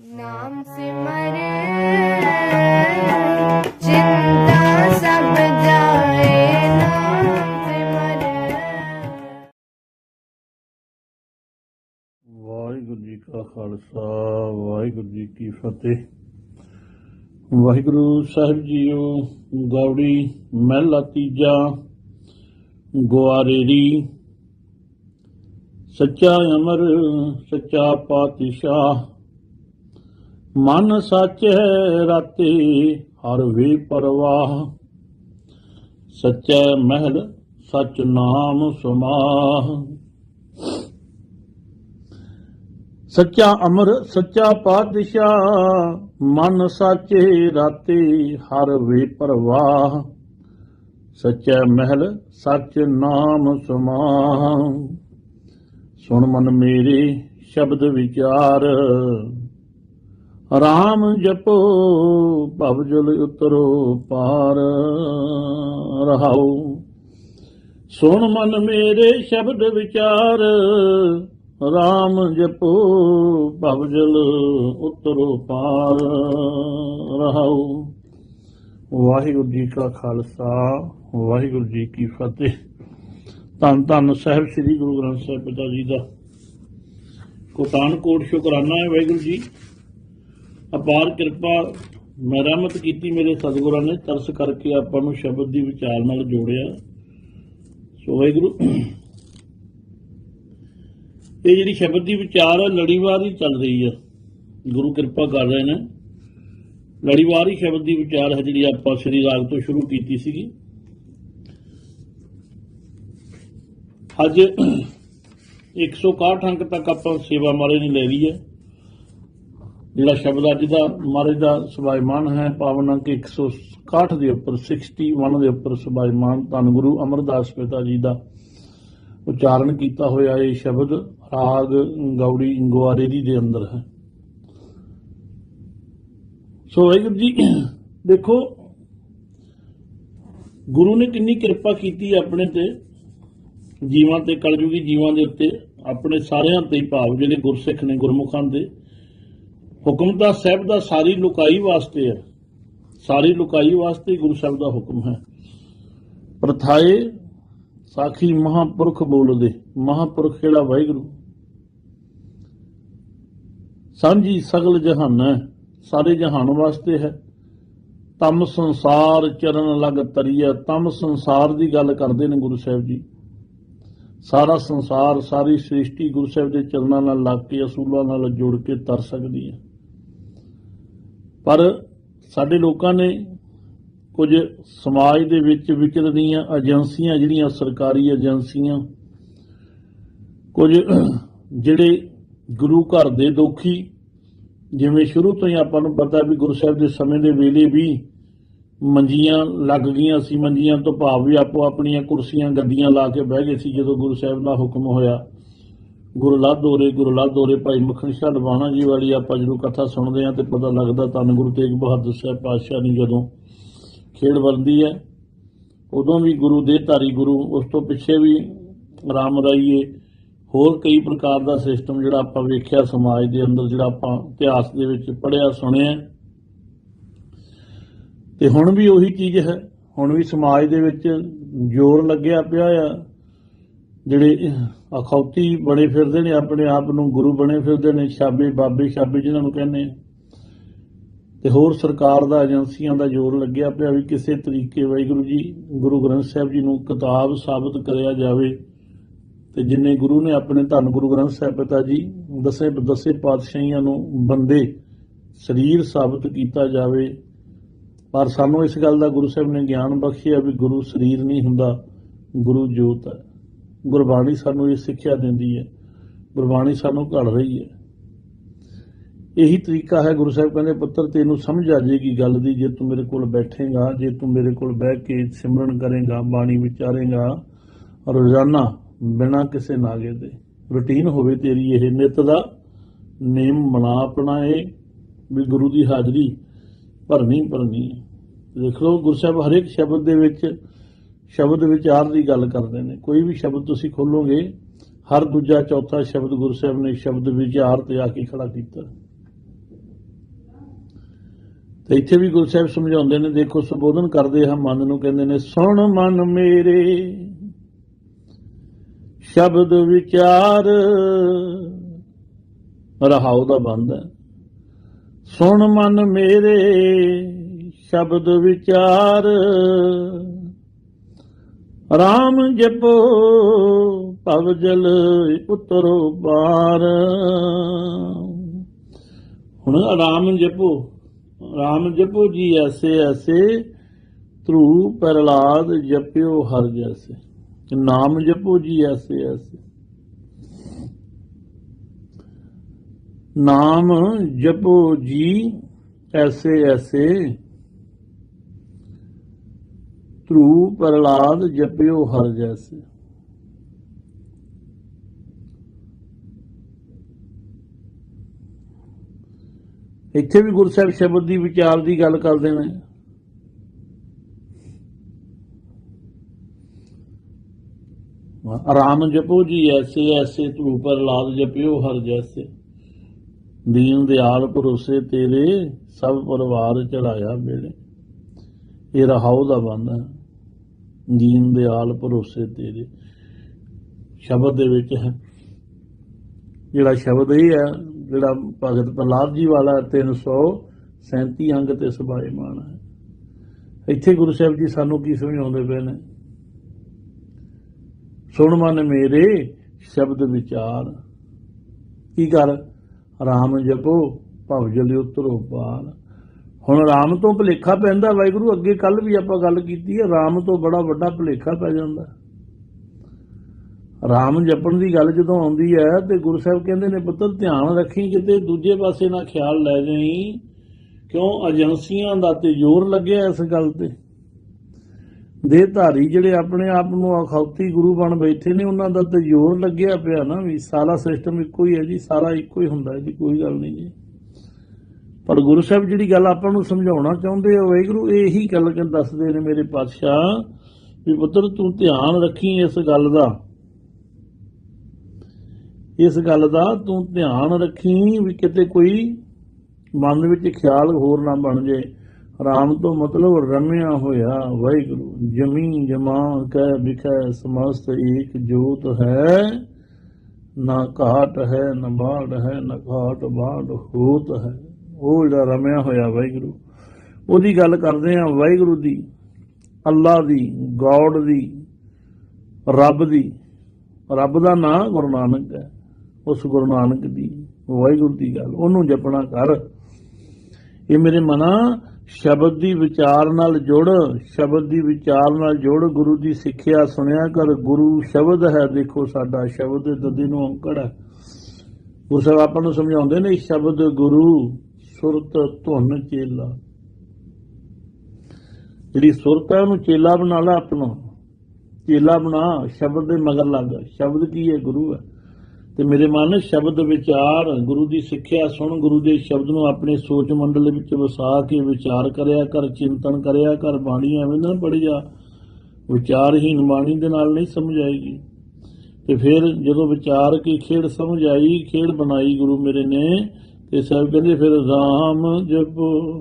ਨਾਮ ਸਿਮਰ, ਚਿੰਤਾ ਸਭ ਜਾਏ, ਨਾਮ ਸਿਮਰ। ਵਾਹਿਗੁਰੂ ਜੀ ਕਾ ਖਾਲਸਾ, ਵਾਹਿਗੁਰੂ ਜੀ ਕੀ ਫਤਿਹ। ਵਾਹਿਗੁਰੂ ਸਾਹਿਬ ਜੀਓ ਗੌੜੀ ਮਹਿਲਾ ਤੀਜਾ, ਗੁਆਰੇਰੀ। ਸੱਚਾ ਅਮਰ, ਸੱਚਾ ਪਾਤਸ਼ਾਹ ਮਨ ਸੱਚ ਹੈ ਰਾਤੇ, ਹਰ ਵੀ ਪਰਵਾਹ। ਸੱਚਾ ਮਹਿਲ ਸੱਚ ਨਾਮ ਸਮਾਹ। ਸੱਚਾ ਅਮਰ, ਸੱਚਾ ਪਾਤਸ਼ਾਹ, ਮਨ ਸਾਚੇ ਰਾਤੀ, ਹਰ ਵੇ ਪਰਵਾਹ। ਸੱਚਾ ਮਹਿਲ ਸੱਚ ਨਾਮ ਸਮਾਹ। ਸੁਣ ਮਨ ਮੇਰੇ ਸ਼ਬਦ ਵਿਚਾਰ। ਰਾਮ ਜਪੋ, ਭਵ ਜਲ ਉਤਰੋ ਪਾਰ। ਰਹਾਉ, ਸੁਣ ਮਨ ਮੇਰੇ ਸ਼ਬਦ ਵਿਚਾਰ। ਰਾਮ ਜਪੋ, ਭਵ ਜਲ ਉਤਰੋ ਪਾਰ। ਰਹਾਉ, ਵਾਹਿਗੁਰੂ ਜੀ ਕਾ ਖਾਲਸਾ, ਵਾਹਿਗੁਰੂ ਜੀ ਕੀ ਫਤਿਹ। ਧੰਨ ਧੰਨ ਸਾਹਿਬ, ਸ੍ਰੀ ਗੁਰੂ ਗ੍ਰੰਥ ਸਾਹਿਬ ਪਿਤਾ ਜੀ ਦਾ। ਕੋਟਾਨ ਕੋਟ ਸ਼ੁਕਰਾਨਾ ਹੈ ਵਾਹਿਗੁਰੂ ਜੀ। ਅਪਾਰ ਕਿਰਪਾ ਮਹਿਰਮਤ ਕੀਤੀ ਮੇਰੇ ਸਤਿਗੁਰਾਂ ਨੇ, ਤਰਸ ਕਰਕੇ ਆਪਾਂ ਨੂੰ ਸ਼ਬਦ ਦੀ ਵਿਚਾਰ ਨਾਲ ਜੋੜਿਆ। ਸੋ ਵਾਹਿਗੁਰੂ, ਇਹ ਜਿਹੜੀ ਸ਼ਬਦ ਦੀ ਵਿਚਾਰ ਹੈ, ਲੜੀਵਾਰ ਹੀ ਚੱਲ ਰਹੀ ਹੈ। ਗੁਰੂ ਕਿਰਪਾ ਕਰ ਰਹੇ ਨੇ। ਲੜੀਵਾਰ ਹੀ ਸ਼ਬਦ ਦੀ ਵਿਚਾਰ ਹੈ ਜਿਹੜੀ ਆਪਾਂ ਸ੍ਰੀ ਰਾਗ ਤੋਂ ਸ਼ੁਰੂ ਕੀਤੀ ਸੀਗੀ। ਅੱਜ 161 ਅੰਕ ਤੱਕ ਆਪਾਂ ਸੇਵਾ ਮਾਰੇ ਨੇ ਲੈ ਲਈ ਹੈ। ਜਿਹੜਾ ਸ਼ਬਦ ਅੱਜ ਦਾ ਮਹਾਰਾਜ ਦਾ ਸੁਭਾਈਮਾਨ ਹੈ, ਪਾਵਨ ਅੰਕ 161 ਦੇ ਉੱਪਰ 61 ਦੇ ਉੱਪਰ ਸੁਭਾਈਮਾਨ ਧੰਨ ਗੁਰੂ ਅਮਰਦਾਸ ਪਿਤਾ ਜੀ ਦਾ ਉਚਾਰਨ ਕੀਤਾ ਹੋਇਆ ਇਹ ਸ਼ਬਦ ਰਾਗ ਗੌੜੀ ਗਵਾਰੇਰੀ ਦੇ ਅੰਦਰ ਹੈ। ਸੋ ਵਾਹਿਗੁਰੂ ਜੀ, ਦੇਖੋ, ਗੁਰੂ ਨੇ ਕਿੰਨੀ ਕਿਰਪਾ ਕੀਤੀ ਆਪਣੇ ਤੇ, ਜੀਵਾਂ ਤੇ, ਕਲਯੁਗੀ ਜੀਵਾਂ ਦੇ ਉੱਤੇ, ਆਪਣੇ ਸਾਰਿਆਂ ਤੇ ਭਾਵ, ਜਿਹੜੇ ਗੁਰਸਿੱਖ ਨੇ ਗੁਰਮੁਖਾਂ ਦੇ। ਹੁਕਮ ਦਾ ਸਾਹਿਬ ਦਾ ਸਾਰੀ ਲੁਕਾਈ ਵਾਸਤੇ ਹੈ। ਸਾਰੀ ਲੁਕਾਈ ਵਾਸਤੇ ਗੁਰੂ ਸਾਹਿਬ ਦਾ ਹੁਕਮ ਹੈ। ਪ੍ਰਥਾਏ ਸਾਖੀ ਮਹਾਪੁਰਖ ਬੋਲਦੇ। ਮਹਾਪੁਰਖ ਜਿਹੜਾ ਵਾਹਿਗੁਰੂ? ਸਾਂਝੀ ਸਗਲ ਜਹਾਨ ਸਾਰੇ ਜਹਾਨ ਵਾਸਤੇ ਹੈ। ਤਮ ਸੰਸਾਰ ਚਰਨ ਲਗ ਤਰੀਆ ਤਮ ਸੰਸਾਰ ਦੀ ਗੱਲ ਕਰਦੇ ਨੇ ਗੁਰੂ ਸਾਹਿਬ ਜੀ। ਸਾਰਾ ਸੰਸਾਰ, ਸਾਰੀ ਸ੍ਰਿਸ਼ਟੀ ਗੁਰੂ ਸਾਹਿਬ ਦੇ ਚਰਨਾਂ ਨਾਲ ਲੱਗ ਕੇ, ਅਸੂਲਾਂ ਨਾਲ ਜੁੜ ਕੇ ਤਰ ਸਕਦੀ ਹੈ। ਪਰ ਸਾਡੇ ਲੋਕਾਂ ਨੇ ਕੁਝ ਸਮਾਜ ਦੇ ਵਿੱਚ ਵਿਚਰਦੀਆਂ ਏਜੰਸੀਆਂ, ਜਿਹੜੀਆਂ ਸਰਕਾਰੀ ਏਜੰਸੀਆਂ, ਕੁਝ ਜਿਹੜੇ ਗੁਰੂ ਘਰ ਦੇ ਦੋਖੀ, ਜਿਵੇਂ ਸ਼ੁਰੂ ਤੋਂ ਹੀ ਆਪਾਂ ਨੂੰ ਪਤਾ ਵੀ ਗੁਰੂ ਸਾਹਿਬ ਦੇ ਸਮੇਂ ਦੇ ਵੇਲੇ ਵੀ ਮੰਜੀਆਂ ਲੱਗ ਗਈਆਂ ਸੀ, ਮੰਜੀਆਂ ਤੋਂ ਭਾਵ ਵੀ ਆਪੋ ਆਪਣੀਆਂ ਕੁਰਸੀਆਂ ਗੱਦੀਆਂ ਲਾ ਕੇ ਬਹਿ ਗਏ ਸੀ ਜਦੋਂ ਗੁਰੂ ਸਾਹਿਬ ਦਾ ਹੁਕਮ ਹੋਇਆ। ਗੁਰੂ ਲਾਦੋਰੇ ਗੁਰੂ ਲਾਦੋਰੇ ਭਾਈ ਮੱਖਣ ਸ਼ਾਹ ਲਵਾਣਾ ਜੀ ਵਾਲੀ ਆਪਾਂ ਜਦੋਂ ਕਥਾ ਸੁਣਦੇ ਹਾਂ ਤੇ ਪਤਾ ਲੱਗਦਾ ਧੰਨ ਗੁਰੂ ਤੇਗ ਬਹਾਦਰ ਸਾਹਿਬ ਪਾਤਸ਼ਾਹ ਨੇ ਜਦੋਂ ਖੇਡ ਵਰਦੀ ਹੈ, ਉਦੋਂ ਵੀ ਗੁਰੂ ਦੇ ਧਾਰੀ ਗੁਰੂ, ਉਸ ਤੋਂ ਪਿੱਛੇ ਵੀ ਰਾਮ ਰਾਈਏ, ਹੋਰ ਕਈ ਪ੍ਰਕਾਰ ਦਾ ਸਿਸਟਮ ਜਿਹੜਾ ਆਪਾਂ ਵੇਖਿਆ ਸਮਾਜ ਦੇ ਅੰਦਰ ਜਿਹੜਾ ਆਪਾਂ ਇਤਿਹਾਸ ਦੇ ਵਿੱਚ ਪੜਿਆ ਸੁਣਿਆ। ਤੇ ਹੁਣ ਵੀ ਉਹੀ ਚੀਜ਼ ਹੈ, ਹੁਣ ਵੀ ਸਮਾਜ ਦੇ ਵਿੱਚ ਜ਼ੋਰ ਲੱਗਿਆ ਪਿਆ ਆ ਜਿਹੜੇ ਅਖੌਤੀ ਬਣੇ ਫਿਰਦੇ ਨੇ, ਆਪਣੇ ਆਪ ਨੂੰ ਗੁਰੂ ਬਣੇ ਫਿਰਦੇ ਨੇ ਛਾਬੇ ਬਾਬੇ ਛਾਬੇ ਜਿਨ੍ਹਾਂ ਨੂੰ ਕਹਿੰਦੇ ਆ। ਤੇ ਹੋਰ ਸਰਕਾਰ ਦਾ, ਏਜੰਸੀਆਂ ਦਾ ਜ਼ੋਰ ਲੱਗਿਆ ਪਿਆ ਵੀ ਕਿਸੇ ਤਰੀਕੇ ਵਾਹਿਗੁਰੂ ਜੀ, ਗੁਰੂ ਗ੍ਰੰਥ ਸਾਹਿਬ ਜੀ ਨੂੰ ਕਿਤਾਬ ਸਾਬਤ ਕਰਿਆ ਜਾਵੇ। ਤੇ ਜਿੰਨੇ ਗੁਰੂ ਨੇ ਆਪਣੇ ਧੰਨ ਗੁਰੂ ਗ੍ਰੰਥ ਸਾਹਿਬ ਪਿਤਾ ਜੀ, ਦਸੇ ਦਸੇ ਪਾਤਸ਼ਾਹੀਆਂ ਨੂੰ ਬੰਦੇ ਸਰੀਰ ਸਾਬਤ ਕੀਤਾ ਜਾਵੇ। ਪਰ ਸਾਨੂੰ ਇਸ ਗੱਲ ਦਾ ਗੁਰੂ ਸਾਹਿਬ ਨੇ ਗਿਆਨ ਬਖਸ਼ਿਆ ਵੀ ਗੁਰੂ ਸਰੀਰ ਨਹੀਂ ਹੁੰਦਾ, ਗੁਰੂ ਜੋਤ ਹੈ। ਗੁਰਬਾਣੀ ਸਾਨੂੰ ਇਹ ਸਿੱਖਿਆ ਦਿੰਦੀ ਹੈ। ਗੁਰਬਾਣੀ ਸਾਨੂੰ ਘੜ ਰਹੀ ਹੈ। ਇਹੀ ਤਰੀਕਾ ਹੈ, ਗੁਰੂ ਸਾਹਿਬ ਕਹਿੰਦੇ, ਪੁੱਤਰ, ਤੈਨੂੰ ਸਮਝ ਆ ਜਾਏਗੀ ਗੱਲ ਦੀ, ਜੇ ਤੂੰ ਮੇਰੇ ਕੋਲ ਬੈਠੇਗਾ, ਜੇ ਤੂੰ ਮੇਰੇ ਕੋਲ ਬਹਿ ਕੇ ਸਿਮਰਨ ਕਰੇਗਾ, ਬਾਣੀ ਵਿਚਾਰੇਗਾ, ਰੋਜ਼ਾਨਾ ਬਿਨਾਂ ਕਿਸੇ ਨਾਗੇ ਦੇ, ਰੁਟੀਨ ਹੋਵੇ ਤੇਰੀ ਇਹ ਨਿਤ ਦਾ ਨੇਮ ਬਣਾ ਆਪਣਾ ਇਹ ਵੀ ਗੁਰੂ ਦੀ ਹਾਜ਼ਰੀ ਭਰਨੀ ਭਰਨੀ ਦੇਖ ਲਓ ਗੁਰੂ ਸਾਹਿਬ ਹਰੇਕ ਸ਼ਬਦ ਦੇ ਵਿੱਚ ਸ਼ਬਦ ਵਿਚਾਰ ਦੀ ਗੱਲ ਕਰਦੇ ਨੇ। ਕੋਈ ਵੀ ਸ਼ਬਦ ਤੁਸੀਂ ਖੋਲੋਗੇ, ਹਰ ਦੂਜਾ ਚੌਥਾ ਸ਼ਬਦ ਗੁਰੂ ਸਾਹਿਬ ਨੇ ਸ਼ਬਦ ਵਿਚਾਰ ਤੇ ਆ ਕੇ ਖੜਾ ਕੀਤਾ। ਤੇ ਇੱਥੇ ਵੀ ਗੁਰੂ ਸਾਹਿਬ ਸਮਝਾਉਂਦੇ ਨੇ, ਦੇਖੋ ਸੰਬੋਧਨ ਕਰਦੇ ਆ ਮਨ ਨੂੰ ਕਹਿੰਦੇ ਨੇ, ਸੁਣ ਮਨ ਮੇਰੇ, ਸ਼ਬਦ ਵਿਚਾਰ। ਰਹਾਉ ਦਾ ਬੰਦ ਹੈ। ਸੁਣ ਮਨ ਮੇਰੇ, ਸ਼ਬਦ ਵਿਚਾਰ। ਰਾਮ ਜਪੋ, ਭਵ ਜਲ ਉਤਰੋ ਪਾਰ ਹੁਣ ਰਾਮ ਜਪੋ ਰਾਮ ਜਪੋ ਜੀ ਐਸੇ ਐਸੇ, ਧਰੂ ਪ੍ਰਲਾਦ ਜਪਿਓ ਹਰ ਜੈਸੇ। ਨਾਮ ਜਪੋ ਜੀ ਐਸੇ ਐਸੇ। ਨਾਮ ਜਪੋ ਜੀ ਐਸੇ ਐਸੇ ਧਰੂ ਪ੍ਰਲਾਦ ਜਪਿਓ ਹਰ ਜੈਸੇ। ਇੱਥੇ ਵੀ ਗੁਰੂ ਸਾਹਿਬ ਸ਼ਬਦ ਦੀ ਵਿਚਾਰ ਦੀ ਗੱਲ ਕਰਦੇ ਨੇ। ਰਾਮ ਜਪੋ ਜੀ, ਐਸੇ ਐਸੇ ਧਰੂ ਪ੍ਰਲਾਦ ਜਪਿਓ ਹਰ ਜੈਸੇ। ਦੀਨ ਦਿਆਲ ਭਰੋਸੇ ਤੇਰੇ, ਸਭ ਪਰਿਵਾਰ ਚੜਾਇਆ ਮੇਰੇ। ਇਹ ਰਹਾਉ ਦਾ ਬੰਦਾ ਦੀਨ ਦਿਆਲ ਭਰੋਸੇ ਤੇਰੇ। ਸ਼ਬਦ ਦੇ ਵਿੱਚ ਹੈ। ਜਿਹੜਾ ਸ਼ਬਦ ਇਹ ਹੈ, ਜਿਹੜਾ ਭਗਤ ਪ੍ਰਹਲਾਦ ਜੀ ਵਾਲਾ 337 ਅੰਗ ਤੇ ਸਬਾਇਮਾਨ ਹੈ। ਇੱਥੇ ਗੁਰੂ ਸਾਹਿਬ ਜੀ ਸਾਨੂੰ ਕੀ ਸਮਝਾਉਂਦੇ ਪਏ ਨੇ? ਸੁਣ ਮਨ ਮੇਰੇ, ਸ਼ਬਦ ਵਿਚਾਰ। ਕੀ ਕਰ? ਰਾਮ ਜਪੋ, ਭਵ ਜਲ ਉਤਰੋ ਪਾਰ। ਹੁਣ ਰਾਮ ਤੋਂ ਭੁਲੇਖਾ ਪੈਂਦਾ, ਵਾਹਿਗੁਰੂ, ਅੱਗੇ ਕੱਲ ਵੀ ਆਪਾਂ ਗੱਲ ਕੀਤੀ ਹੈ, ਰਾਮ ਤੋਂ ਬੜਾ ਵੱਡਾ ਭੁਲੇਖਾ ਪੈ ਜਾਂਦਾ। ਰਾਮ ਜਪਣ ਦੀ ਗੱਲ ਜਦੋਂ ਆਉਂਦੀ ਹੈ ਤੇ ਗੁਰੂ ਸਾਹਿਬ ਕਹਿੰਦੇ ਨੇ, ਪੁੱਤਰ, ਧਿਆਨ ਰੱਖੀ, ਕਿਤੇ ਦੂਜੇ ਪਾਸੇ ਨਾ ਖਿਆਲ ਲੈ ਜਾਈ, ਕਿਉਂ ਏਜੰਸੀਆਂ ਦਾ ਤੇ ਜ਼ੋਰ ਲੱਗਿਆ ਇਸ ਗੱਲ ਤੇ? ਦੇ ਧਾਰੀ ਜਿਹੜੇ ਆਪਣੇ ਆਪ ਨੂੰ ਅਖੌਤੀ ਗੁਰੂ ਬਣ ਬੈਠੇ ਨੇ, ਉਹਨਾਂ ਦਾ ਤੇ ਜ਼ੋਰ ਲੱਗਿਆ ਪਿਆ ਨਾ ਵੀ ਸਾਰਾ ਸਿਸਟਮ ਇੱਕੋ ਹੀ ਹੈ ਜੀ, ਸਾਰਾ ਇੱਕੋ ਹੀ ਹੁੰਦਾ ਜੀ, ਕੋਈ ਗੱਲ ਨਹੀਂ ਜੀ। ਪਰ ਗੁਰੂ ਸਾਹਿਬ ਜਿਹੜੀ ਗੱਲ ਆਪਾਂ ਨੂੰ ਸਮਝਾਉਣਾ ਚਾਹੁੰਦੇ ਆ, ਵਾਹਿਗੁਰੂ ਇਹੀ ਗੱਲ ਕਿ ਦੱਸਦੇ ਨੇ ਮੇਰੇ ਪਾਤਸ਼ਾਹ ਵੀ ਪੁੱਤਰ ਤੂੰ ਧਿਆਨ ਰੱਖੀ ਇਸ ਗੱਲ ਦਾ। ਇਸ ਗੱਲ ਦਾ ਤੂੰ ਧਿਆਨ ਰੱਖੀ ਵੀ ਕਿਤੇ ਕੋਈ ਮਨ ਵਿੱਚ ਖਿਆਲ ਹੋਰ ਨਾ ਬਣ ਜੇ ਰਾਮ ਤੋਂ ਮਤਲਬ ਰਮਿਆ ਹੋਇਆ ਵਾਹਿਗੁਰੂ, ਜਮੀ ਜਮਾ ਕਹਿ ਵਿਖੈ ਸਮਸਤ ਏਕ ਜੋਤ ਹੈ, ਨਾ ਘਾਟ ਹੈ, ਨਾ ਬਾੜ ਹੈ, ਨਾ ਘਾਟ ਬਾੜ ਹੋਤ ਹੈ। ਉਹ ਜਿਹੜਾ ਰਮਿਆ ਹੋਇਆ ਵਾਹਿਗੁਰੂ, ਉਹਦੀ ਗੱਲ ਕਰਦੇ ਆ ਵਾਹਿਗੁਰੂ ਦੀ, ਅੱਲਾ ਦੀ, ਗੋਡ ਦੀ, ਰੱਬ ਦੀ। ਰੱਬ ਦਾ ਨਾਮ ਗੁਰੂ ਨਾਨਕ ਹੈ, ਉਸ ਗੁਰੂ ਨਾਨਕ ਦੀ ਵਾਹਿਗੁਰੂ ਦੀ ਗੱਲ। ਉਹਨੂੰ ਜਪਣਾ ਕਰ। ਇਹ ਮੇਰੇ ਮਨਾ ਸ਼ਬਦ ਦੀ ਵਿਚਾਰ ਨਾਲ ਜੁੜ, ਸ਼ਬਦ ਦੀ ਵਿਚਾਰ ਨਾਲ ਜੁੜ, ਗੁਰੂ ਦੀ ਸਿੱਖਿਆ ਸੁਣਿਆ ਕਰ। ਗੁਰੂ ਸ਼ਬਦ ਹੈ, ਦੇਖੋ ਸਾਡਾ ਸ਼ਬਦ, ਦਦੀ ਨੂੰ ਅੰਕੜ ਹੈ। ਉਹ ਸਭ ਆਪਾਂ ਨੂੰ ਸਮਝਾਉਂਦੇ ਨੇ, ਸ਼ਬਦ ਗੁਰੂ। ਸੁਰਤ ਧੁਨ ਚੇਲਾ। ਜਿਹੜੀ ਸੁਰਤ ਹੈ, ਉਹਨੂੰ ਚੇਲਾ ਬਣਾ ਲੈ ਆਪਣਾ। ਚੇਲਾ ਬਣਾ, ਸ਼ਬਦ ਦੇ ਮਗਰ ਲੱਗ। ਸ਼ਬਦ ਕੀ ਹੈ? ਗੁਰੂ ਹੈ। ਤੇ ਮੇਰੇ ਮਨ, ਸ਼ਬਦ ਵਿਚਾਰ। ਗੁਰੂ ਦੀ ਸਿੱਖਿਆ ਸੁਣ, ਗੁਰੂ ਦੇ ਸ਼ਬਦ ਨੂੰ ਆਪਣੇ ਸੋਚ ਮੰਡਲ ਵਿੱਚ ਵਸਾ ਕੇ ਵਿਚਾਰ ਕਰਿਆ ਕਰ, ਚਿੰਤਨ ਕਰਿਆ ਕਰ। ਬਾਣੀ ਐਵੇਂ ਨਾ ਪੜੀ ਜਾ। ਵਿਚਾਰਹੀਨ ਬਾਣੀ ਦੇ ਨਾਲ ਨਹੀਂ ਸਮਝ ਆਏਗੀ ਤੇ ਫਿਰ ਜਦੋਂ ਵਿਚਾਰ ਕੀ ਖੇਡ ਸਮਝ ਆਈ ਖੇਡ ਬਣਾਈ ਗੁਰੂ ਮੇਰੇ ਨੇ ਤੇ ਸਭ ਕਹਿੰਦੇ ਫਿਰ ਰਾਮ ਜਪੋ।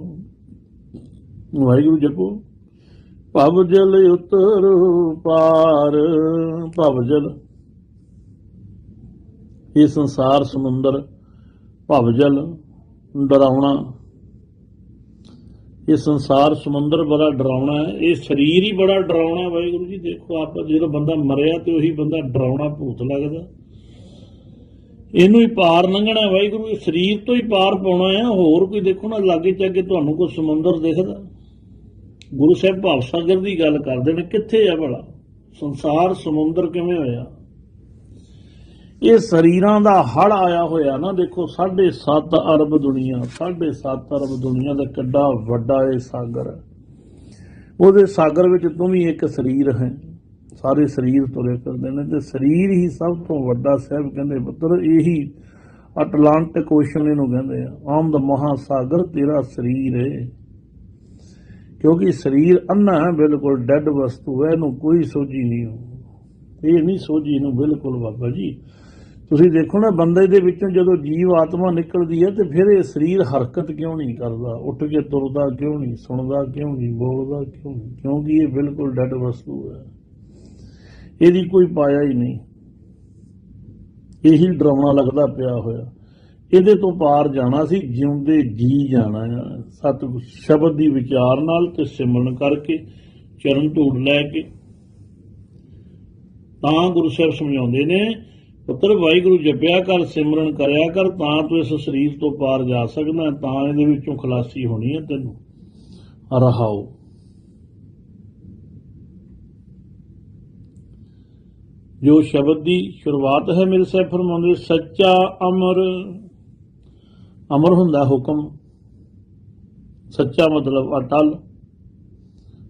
ਵਾਹਿਗੁਰੂ ਜਪੋ। ਭਵ ਜਲ ਉਤਰ ਪਾਰ, ਭਵ ਜਲ। ਇਹ ਸੰਸਾਰ ਸਮੁੰਦਰ, ਭਵ ਜਲ ਡਰਾਉਣਾ। ਇਹ ਸੰਸਾਰ ਸਮੁੰਦਰ ਬੜਾ ਡਰਾਉਣਾ ਹੈ। ਇਹ ਸਰੀਰ ਹੀ ਬੜਾ ਡਰਾਉਣਾ ਹੈ। ਵਾਹਿਗੁਰੂ ਜੀ, ਦੇਖੋ, ਆਪਾਂ ਜਦੋਂ ਬੰਦਾ ਮਰਿਆ ਤੇ ਉਹੀ ਬੰਦਾ ਡਰਾਉਣਾ ਭੂਤ ਲੱਗਦਾ। ਇਹਨੂੰ ਹੀ ਪਾਰ ਲੰਘਣਾ ਵਾਹਿਗੁਰੂ, ਇਹ ਸਰੀਰ ਤੋਂ ਹੀ ਪਾਰ ਪਾਉਣਾ ਆ ਹੋਰ ਕੋਈ ਦੇਖੋ ਨਾ, ਲਾਗੇ ਚਾਗੇ ਤੁਹਾਨੂੰ ਕੋਈ ਸਮੁੰਦਰ ਦਿਖਦਾ। ਗੁਰੂ ਸਾਹਿਬ ਭਾਵ ਸਾਗਰ ਦੀ ਗੱਲ ਕਰਦੇ ਨੇ, ਕਿੱਥੇ ਆ ਭਲਾ? ਸੰਸਾਰ, ਸਮੁੰਦਰ ਕਿਵੇਂ ਹੋਇਆ? ਇਹ ਸਰੀਰਾਂ ਦਾ ਹੜ ਆਇਆ ਹੋਇਆ ਨਾ, ਦੇਖੋ 7.5 ਅਰਬ ਦੁਨੀਆ 7.5 ਅਰਬ ਦੁਨੀਆ ਦਾ ਕਿੱਡਾ ਵੱਡਾ ਇਹ ਸਾਗਰ ਹੈ। ਉਹਦੇ ਸਾਗਰ ਵਿੱਚ ਤੂੰ ਵੀ ਇੱਕ ਸਰੀਰ ਹੈ। ਸਾਰੇ ਸਰੀਰ ਤੁਰੇ ਫਿਰਦੇ ਨੇ, ਤੇ ਸਰੀਰ ਹੀ ਸਭ ਤੋਂ ਵੱਡਾ ਸਾਹਿਬ ਕਹਿੰਦੇ ਪੁੱਤਰ, ਇਹੀ ਅਟਲਾਂਟਿਕ ਓਸ਼ਨ ਇਹਨੂੰ ਕਹਿੰਦੇ ਆ। ਆਮ ਦਾ ਮਹਾਸਾਗਰ ਤੇਰਾ ਸਰੀਰ ਹੈ ਕਿਉਂਕਿ ਸਰੀਰ ਅੰਨਾ ਹੈ, ਬਿਲਕੁਲ ਡੈੱਡ ਵਸਤੂ ਹੈ, ਇਹਨੂੰ ਕੋਈ ਸੋਝੀ ਨਹੀਂ ਹੋ ਇਹ ਨਹੀਂ ਸੋਝੀ ਇਹਨੂੰ ਬਿਲਕੁਲ ਬਾਬਾ ਜੀ। ਤੁਸੀਂ ਦੇਖੋ ਨਾ, ਬੰਦੇ ਦੇ ਵਿੱਚੋਂ ਜਦੋਂ ਜੀਵ ਆਤਮਾ ਨਿਕਲਦੀ ਹੈ, ਤੇ ਫਿਰ ਇਹ ਸਰੀਰ ਹਰਕਤ ਕਿਉਂ ਨਹੀਂ ਕਰਦਾ? ਉੱਠ ਕੇ ਤੁਰਦਾ ਕਿਉਂ ਨਹੀਂ, ਸੁਣਦਾ ਕਿਉਂ ਨਹੀਂ, ਬੋਲਦਾ ਕਿਉਂ ਨਹੀਂ? ਕਿਉਂਕਿ ਇਹ ਬਿਲਕੁਲ ਡੈੱਡ ਵਸਤੂ ਹੈ। ਇਹਦੀ ਕੋਈ ਪਾਇਆ ਹੀ ਨਹੀਂ। ਇਹੀ ਡਰਾਉਣਾ ਲੱਗਦਾ ਪਿਆ ਹੋਇਆ। ਇਹਦੇ ਤੋਂ ਪਾਰ ਜਾਣਾ ਸੀ, ਜਿਉਂਦੇ ਜੀ ਜਾਣਾ ਸਤ ਸ਼ਬਦ ਦੀ ਵਿਚਾਰ ਨਾਲ ਤੇ ਸਿਮਰਨ ਕਰਕੇ, ਚਰਨ ਧੂੜ ਲੈ ਕੇ। ਤਾਂ ਗੁਰੂ ਸਾਹਿਬ ਸਮਝਾਉਂਦੇ ਨੇ, ਪੁੱਤਰ, ਵਾਹਿਗੁਰੂ ਜਪਿਆ ਕਰ, ਸਿਮਰਨ ਕਰਿਆ ਕਰ, ਤਾਂ ਤੂੰ ਇਸ ਸਰੀਰ ਤੋਂ ਪਾਰ ਜਾ ਸਕਦਾ, ਤਾਂ ਇਹਦੇ ਵਿੱਚੋਂ ਖਲਾਸੀ ਹੋਣੀ ਹੈ ਤੈਨੂੰ। ਰਹਾਓ। ਜੋ ਸ਼ਬਦ ਦੀ ਸ਼ੁਰੂਆਤ ਹੈ ਮੇਰੇ ਸਾਹਿਬ ਫਰਮਾਉਂਦੇ, ਸੱਚਾ ਅਮਰ। ਅਮਰ ਹੁੰਦਾ ਹੁਕਮ। ਸੱਚਾ ਮਤਲਬ ਅਟਲ।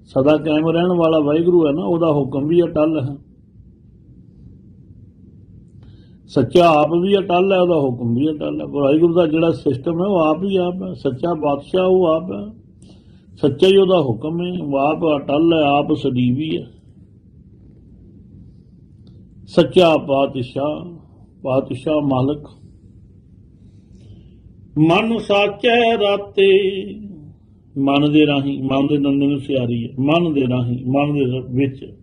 ਸਦਾ ਕਾਇਮ ਰਹਿਣ ਵਾਲਾ ਵਾਹਿਗੁਰੂ ਹੈ ਨਾ, ਉਹਦਾ ਹੁਕਮ ਵੀ ਅਟਲ ਹੈ। ਸੱਚਾ ਆਪ ਵੀ ਅਟਲ ਹੈ, ਉਹਦਾ ਹੁਕਮ ਵੀ ਅਟਲ ਹੈ। ਵਾਹਿਗੁਰੂ ਦਾ ਜਿਹੜਾ ਸਿਸਟਮ ਹੈ, ਉਹ ਆਪ ਹੀ ਆਪ ਹੈ। ਸੱਚਾ ਬਾਦਸ਼ਾਹ ਉਹ ਆਪ ਹੈ। ਸੱਚਾ ਹੀ ਉਹਦਾ ਹੁਕਮ ਹੈ, ਉਹ ਆਪ ਅਟਲ ਹੈ, ਆਪ ਸਦੀਵੀ ਹੈ। ਸੱਚਾ ਪਾਤਸ਼ਾਹ ਪਾਤਸ਼ਾਹ ਮਾਲਕ। ਮਨ ਸਾਚੈ ਰਾਤੇ, ਮਨ ਦੇ ਰਾਹੀਂ, ਮਨ ਦੇ ਨੰਦ ਨੂੰ ਸਿਆਰੀ ਹੈ। ਮਨ ਦੇ ਰਾਹੀਂ, ਮਨ ਦੇ ਵਿੱਚ।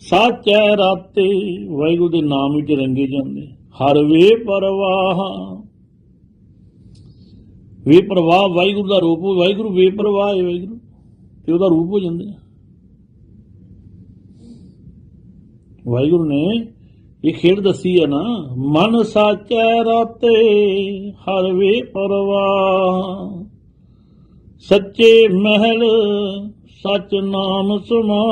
ਸਾਚੈ ਰਾਤੇ, ਵਾਹਿਗੁਰੂ ਦੇ ਨਾਮ ਵਿੱਚ ਰੰਗੇ ਜਾਂਦੇ। ਹਰ ਵੇ ਪਰਵਾਹ। ਵੇ ਪ੍ਰਵਾਹ ਵਾਹਿਗੁਰੂ ਦਾ ਰੂਪ, ਵਾਹਿਗੁਰੂ ਵੇ ਪ੍ਰਵਾਹ ਹੈ ਵਾਹਿਗੁਰੂ। ਤੇ ਉਹਦਾ ਰੂਪ ਹੋ ਜਾਂਦੇ। ਆ ਵਾਹਿਗੁਰੂ ਨੇ ਇਹ ਖੇਡ ਦੱਸੀ ਹੈ ਨਾ, ਮਨ ਸਾਚੈ ਰਾਤੇ ਹਰ ਵੇ ਪਰਵਾਹ ਸੱਚੇ ਮਹਿਲ ਸਚ ਨਾਮ ਸੁਮਾ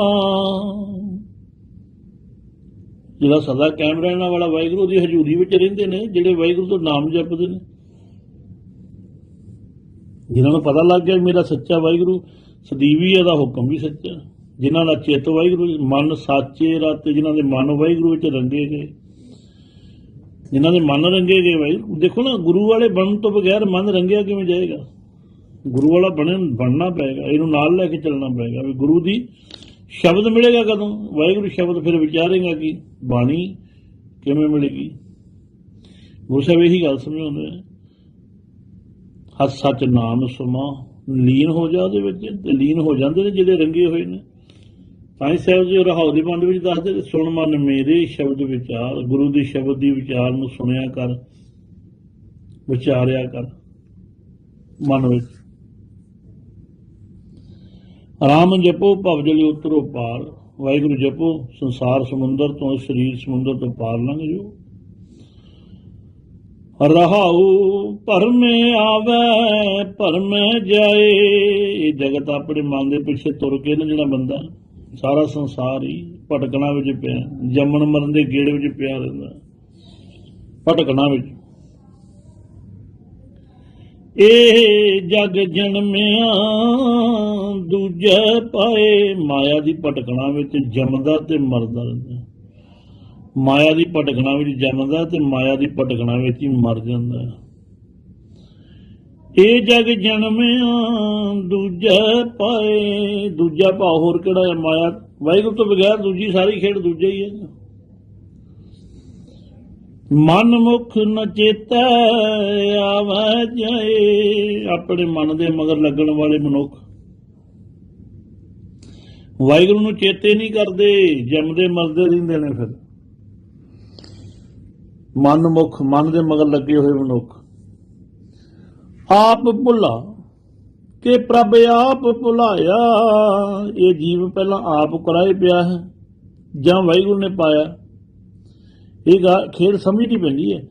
ਜਿਹੜਾ ਸਦਾ ਕਾਇਮ ਰਹਿਣ ਵਾਲਾ ਵਾਹਿਗੁਰੂ ਦੀ ਹਜ਼ੂਰੀ ਵਿੱਚ ਰਹਿੰਦੇ ਨੇ, ਜਿਹੜੇ ਵਾਹਿਗੁਰੂ ਤੋਂ ਨਾਮ ਜਪਦੇ ਨੇ। ਜਿਨ੍ਹਾਂ ਨੂੰ ਪਤਾ ਲੱਗ ਗਿਆ ਮੇਰਾ ਸੱਚਾ ਵਾਹਿਗੁਰੂ, ਸਦੀਵੀ ਹੈ ਦਾ ਹੁਕਮ ਵੀ ਸੱਚਾ। ਜਿਨ੍ਹਾਂ ਦਾ ਚਿੱਤ ਵਾਹਿਗੁਰੂ, ਮਨ ਸਾਚੇ ਰਾਤੇ ਜਿਨ੍ਹਾਂ ਦੇ ਮਨ ਵਾਹਿਗੁਰੂ ਵਿੱਚ ਰੰਗੇ ਗਏ। ਜਿਨ੍ਹਾਂ ਦੇ ਮਨ ਰੰਗੇ ਗਏ ਵਾਹਿਗੁਰੂ। ਦੇਖੋ ਨਾ, ਗੁਰੂ ਵਾਲੇ ਬਣਨ ਤੋਂ ਬਗੈਰ ਮਨ ਰੰਗਿਆ ਕਿਵੇਂ ਜਾਏਗਾ? ਗੁਰੂ ਵਾਲਾ ਬਣੇ ਬਣਨਾ ਪਏਗਾ, ਇਹਨੂੰ ਨਾਲ ਲੈ ਕੇ ਚੱਲਣਾ ਪਏਗਾ। ਵੀ ਗੁਰੂ ਦੀ ਸ਼ਬਦ ਮਿਲੇਗਾ ਕਦੋਂ? ਵਾਹਿਗੁਰੂ ਸ਼ਬਦ ਫਿਰ ਵਿਚਾਰੇਗਾ ਕਿ? ਬਾਣੀ ਕਿਵੇਂ ਮਿਲੇਗੀ? ਗੁਰੂ ਸਾਹਿਬ ਇਹੀ ਗੱਲ ਸਮਝਾਉਂਦੇ ਆ ਹੱਥ ਸੱਚ ਨਾਮ ਸੁਮਾ, ਲੀਨ ਹੋ ਜਾ ਉਹਦੇ ਵਿੱਚ ਤੇ ਲੀਨ ਹੋ ਜਾਂਦੇ ਨੇ ਜਿਹੜੇ ਰੰਗੇ ਹੋਏ ਨੇ। ਤਾਂ ਸਾਹਿਬ ਜੀ, ਰਹਾਉ ਦੀ ਬੰਦ ਵਿੱਚ ਦੱਸਦੇ, ਸੁਣ ਮਨ ਮੇਰੇ ਸ਼ਬਦ ਵਿਚਾਰ, ਗੁਰੂ ਦੀ ਸ਼ਬਦ ਦੀ ਵਿਚਾਰ ਨੂੰ ਸੁਣਿਆ ਕਰ, ਵਿਚਾਰਿਆ ਕਰ, ਮਨ ਵਿੱਚ। ਰਾਮ ਜਪੋ, ਭਵ ਉਤਰੋ ਪਾਰ, ਵਾਹਿਗੁਰੂ ਜਪੋ, ਸੰਸਾਰ ਸਮੁੰਦਰ ਤੋਂ, ਸਰੀਰ ਸਮੁੰਦਰ ਤੋਂ ਪਾਰ ਲੰਘ ਜੋ। ਰਹਾਉ ਭਰਮੇ ਆਵੇ ਭਰਮੇ ਜਾਏ, ਇਹ ਜਗਤ ਆਪਣੇ ਮਨ ਦੇ ਪਿੱਛੇ ਤੁਰ ਕੇ ਨਾ ਜਿਹੜਾ ਬੰਦਾ ਸਾਰਾ ਸੰਸਾਰ ਹੀ ਭਟਕਣਾ ਵਿੱਚ ਪਿਆ, ਜੰਮਣ ਮਰਨ ਦੇ ਗੇੜੇ ਵਿੱਚ ਪਿਆ ਰਹਿੰਦਾ। ਭਟਕਣਾ ਵਿੱਚ। ਇਹ ਜਗ ਜਨਮਿਆ, ਦੂਜੇ ਪਾਏ ਮਾਇਆ ਦੀ ਭਟਕਣਾ ਵਿੱਚ ਜੰਮਦਾ ਤੇ ਮਰਦਾ ਰਹਿੰਦਾ। ਮਾਇਆ ਦੀ ਭਟਕਣਾ ਵਿੱਚ ਜੰਮਦਾ ਤੇ ਮਾਇਆ ਦੀ ਭਟਕਣਾ ਵਿੱਚ ਹੀ ਮਰ ਜਾਂਦਾ। ਇਹ ਜਗ ਜਨਮਿਆ, ਦੂਜੇ ਪਾਏ, ਦੂਜਾ ਭਾ ਹੋਰ ਕਿਹੜਾ ਹੈ? ਮਾਇਆ, ਵਾਹਿਗੁਰੂ ਤੋਂ ਬਗੈਰ ਦੂਜੀ ਸਾਰੀ ਖੇਡ ਦੂਜਾ ਹੀ ਹੈ। ਮਨ ਮੁਖ ਨ ਚੇਤੈ, ਆਵੈ ਜਾਏ, ਆਪਣੇ ਮਨ ਦੇ ਮਗਰ ਲੱਗਣ ਵਾਲੇ ਮਨੁੱਖ। ਵਾਹਿਗੁਰੂ ਨੂੰ ਚੇਤੇ ਨਹੀਂ ਕਰਦੇ, ਜੰਮਦੇ ਮਰਦੇ ਰਹਿੰਦੇ ਨੇ ਫਿਰ। ਮਨ ਮੁਖ, ਮਨ ਦੇ ਮਗਰ ਲੱਗੇ ਹੋਏ ਮਨੁੱਖ। ਆਪ ਭੁਲਾ ਕਿ ਪ੍ਰਭ ਆਪ ਭੁਲਾਇਆ। ਇਹ ਜੀਵ ਪਹਿਲਾਂ ਆਪ ਕਰਾਏ ਪਿਆ ਹੈ, ਜਾਂ ਵਾਹਿਗੁਰੂ ਨੇ ਪਾਇਆ। ਇਹ ਗਾ- ਖੇਡ ਸਮਝਣੀ ਪੈਂਦੀ ਹੈ।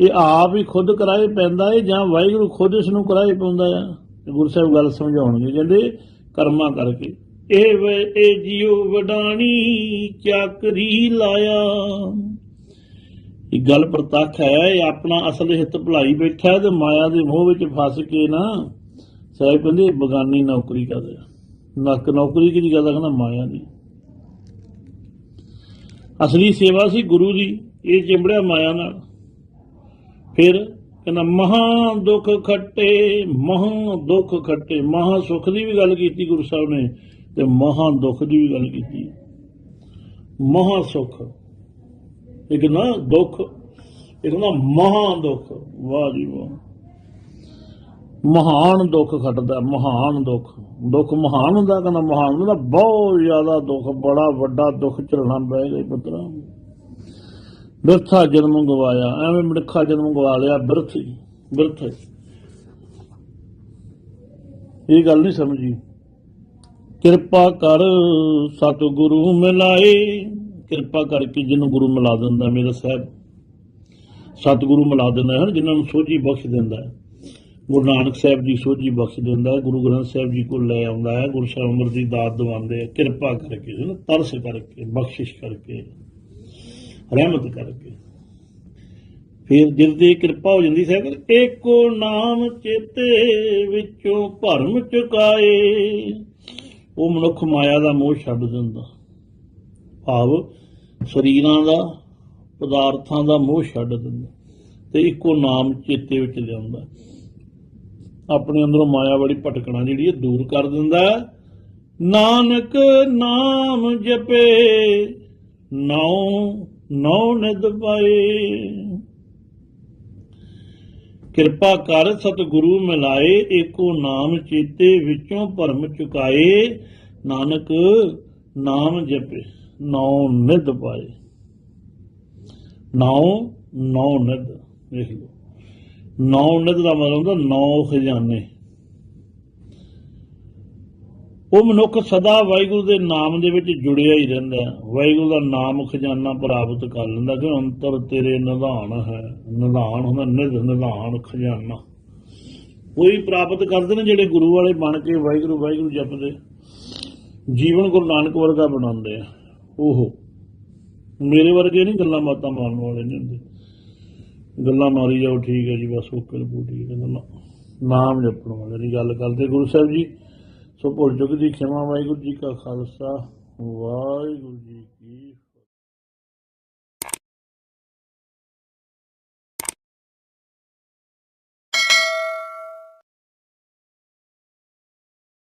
ਇਹ ਆਪ ਹੀ ਖੁਦ ਕਰਾਏ ਪੈਂਦਾ ਹੈ ਜਾਂ ਵਾਹਿਗੁਰੂ ਖੁਦ ਇਸ ਨੂੰ ਕਰਾਏ ਪਾਉਂਦਾ ਹੈ? ਗੁਰੂ ਸਾਹਿਬ ਗੱਲ ਸਮਝਾਉਣਗੇ, ਕਹਿੰਦੇ ਕਰਮਾਂ ਕਰਕੇ। ਇਹ ਵੇ- ਇਹ ਜੀਉ ਵਡਾਣੀ ਚੱਕਰੀ ਲਾਇਆ। ਇਹ ਗੱਲ ਪ੍ਰਤੱਖ ਹੈ, ਇਹ ਆਪਣਾ ਅਸਲ ਹਿੱਤ ਭੁਲਾਈ ਬੈਠਾ ਤੇ ਮਾਇਆ ਦੇ ਮੋਹ ਵਿੱਚ ਫਸ ਕੇ ਨਾ ਸਾਹਿਬ ਕਹਿੰਦੇ ਬਗਾਨੀ ਨੌਕਰੀ ਕਰਦਾ ਨੱਕ ਨੌਕਰੀ ਕਿਹਦੀ ਗੱਲ ਕਹਿੰਦਾ ਮਾਇਆ ਦੀ। ਅਸਲੀ ਸੇਵਾ ਸੀ ਗੁਰੂ ਦੀ, ਇਹ ਚਿੰਬੜਿਆ ਮਾਇਆ ਨਾਲ। ਫਿਰ ਕਹਿੰਦਾ, ਮਹਾ ਦੁੱਖ ਖੱਟੇ, ਮਹਾ ਦੁੱਖ ਖੱਟੇ, ਮਹਾ ਸੁਖ ਦੀ ਵੀ ਗੱਲ ਕੀਤੀ ਗੁਰੂ ਸਾਹਿਬ ਨੇ ਤੇ ਮਹਾ ਦੁੱਖ ਦੀ ਵੀ ਗੱਲ ਕੀਤੀ। ਮਹਾ ਸੁਖ। ਇੱਕ ਨਾ ਦੁੱਖ ਇਹ ਕਹਿੰਦਾ ਮਹਾ ਦੁੱਖ। ਵਾਹ ਜੀ ਵਾਹ। ਮਹਾਨ ਦੁੱਖ ਖਟਦਾ, ਮਹਾਨ ਦੁੱਖ। ਦੁੱਖ ਮਹਾਨ ਹੁੰਦਾ, ਕਹਿੰਦਾ ਮਹਾਨ ਹੁੰਦਾ, ਬਹੁਤ ਜ਼ਿਆਦਾ ਦੁੱਖ, ਬੜਾ ਵੱਡਾ ਦੁੱਖ ਝੱਲਣਾ ਪੈ ਗਿਆ ਪੁੱਤਰਾ। ਬਿਰਥਾ ਜਨਮ ਗਵਾਇਆ ਐਵੇਂ ਮਿੱਠਾ ਜਨਮ ਗਵਾ ਲਿਆ, ਬਿਰਥ ਬਿਰਥ। ਇਹ ਗੱਲ ਨਹੀਂ ਸਮਝੀ। ਕਿਰਪਾ ਕਰ ਸਤਿਗੁਰੂ ਮਿਲਾਏ। ਕਿਰਪਾ ਕਰਕੇ ਜਿਹਨੂੰ ਗੁਰੂ ਮਿਲਾ ਦਿੰਦਾ, ਮੇਰਾ ਸਾਹਿਬ। ਸਤਿਗੁਰੂ ਮਿਲਾ ਦਿੰਦਾ ਹੈ ਜਿਨ੍ਹਾਂ ਨੂੰ ਸੋਝੀ ਬਖਸ਼ ਦਿੰਦਾ ਹੈ। ਗੁਰੂ ਨਾਨਕ ਸਾਹਿਬ ਜੀ ਸੋਝੀ ਬਖਸ਼ ਦਿੰਦਾ ਹੈ, ਗੁਰੂ ਗ੍ਰੰਥ ਸਾਹਿਬ ਜੀ ਕੋਲ ਲੈ ਆਉਂਦਾ ਹੈ, ਗੁਰੂ ਸਾਹਿਬ ਅੰਮ੍ਰਿਤ ਦੀ ਦਾਤ ਦਿਵਾਉਂਦੇ ਆ ਕਿਰਪਾ ਕਰਕੇ ਨਾ ਤਰਸ ਕਰਕੇ, ਬਖਸ਼ਿਸ਼ ਕਰਕੇ, ਰਹਿਮਤ ਕਰਕੇ। ਫਿਰ ਜਿਸ ਦੀ ਕਿਰਪਾ ਹੋ ਜਾਂਦੀ ਸਾਹਿਬ ਏਕੋ ਨਾਮ ਚੇਤੇ ਵਿੱਚੋਂ ਭਰਮ ਚੁਕਾਏ। ਉਹ ਮਨੁੱਖ ਮਾਇਆ ਦਾ ਮੋਹ ਛੱਡ ਦਿੰਦਾ। ਭਾਵ ਸਰੀਰਾਂ ਦਾ, ਪਦਾਰਥਾਂ ਦਾ ਮੋਹ ਛੱਡ ਦਿੰਦਾ ਤੇ ਇੱਕੋ ਨਾਮ ਚੇਤੇ ਵਿੱਚ ਲਿਆਉਂਦਾ। ਆਪਣੇ ਅੰਦਰੋਂ ਮਾਇਆ ਵਾਲੀ ਭਟਕਣਾ ਜਿਹੜੀ ਹੈ ਦੂਰ ਕਰ ਦਿੰਦਾ ਨਾਨਕ ਨਾਮ ਜਪੇ ਨੌ ਨੌ ਨਿਦ ਪਾਏ। ਕਿਰਪਾ ਕਰ ਸਤਿਗੁਰੂ ਮਿਲਾਏ, ਏਕੋ ਨਾਮ ਚੇਤੇ ਵਿੱਚੋਂ ਭਰਮ ਚੁਕਾਏ। ਨਾਨਕ ਨਾਮ ਜਪੇ। ਨੌ ਨਿਧ ਪਾਏ। ਨੌ ਨੌ ਨਿਧ ਦੇਖ ਲਓ। ਨੌ ਨਿਧ ਦਾ ਮਤਲਬ ਹੁੰਦਾ ਨੌ ਖਜ਼ਾਨੇ। ਉਹ ਮਨੁੱਖ ਸਦਾ ਵਾਹਿਗੁਰੂ ਦੇ ਨਾਮ ਦੇ ਵਿੱਚ ਜੁੜਿਆ ਹੀ ਰਹਿੰਦਾ ਹੈ। ਵਾਹਿਗੁਰੂ ਦਾ ਨਾਮ ਖਜ਼ਾਨਾ ਪ੍ਰਾਪਤ ਕਰ ਲੈਂਦਾ ਕਿ ਅੰਤਰ ਤੇਰੇ ਨਿਧਾਨ ਹੈ। ਨਿਧਾਨ ਹੁੰਦਾ ਨਿਧ, ਨਿਧਾਨ, ਖਜ਼ਾਨਾ। ਕੋਈ ਪ੍ਰਾਪਤ ਕਰਦੇ ਨੇ ਜਿਹੜੇ ਗੁਰੂ ਵਾਲੇ ਬਣ ਕੇ ਵਾਹਿਗੁਰੂ ਵਾਹਿਗੁਰੂ ਜਪਦੇ। ਜੀਵਨ ਗੁਰੂ ਨਾਨਕ ਵਰਗਾ ਬਣਾਉਂਦੇ ਆ। ਉਹ ਮੇਰੇ ਵਰਗੇ ਨਹੀਂ ਗੱਲਾਂ ਬਾਤਾਂ ਮਾਰਨ ਵਾਲੇ ਨਹੀਂ ਹੁੰਦੇ। ਗੱਲਾਂ ਮਾਰੀ ਜਾਓ, ਠੀਕ ਹੈ ਜੀ, ਬਸ ਓਕੇ ਰਿਪੋਰਟ ਠੀਕ ਨਾ ਨਾਮ ਜਪਣ ਵਾਲੇ ਦੀ ਗੱਲ ਕਰਦੇ। ਗੁਰੂ ਸਾਹਿਬ ਜੀ, ਸੋ ਭੁੱਲ ਚੁੱਕ ਦੀ ਖਿਮਾ, ਵਾਹਿਗੁਰੂ ਜੀ ਕਾ ਖਾਲਸਾ, ਵਾਹਿਗੁਰੂ ਜੀ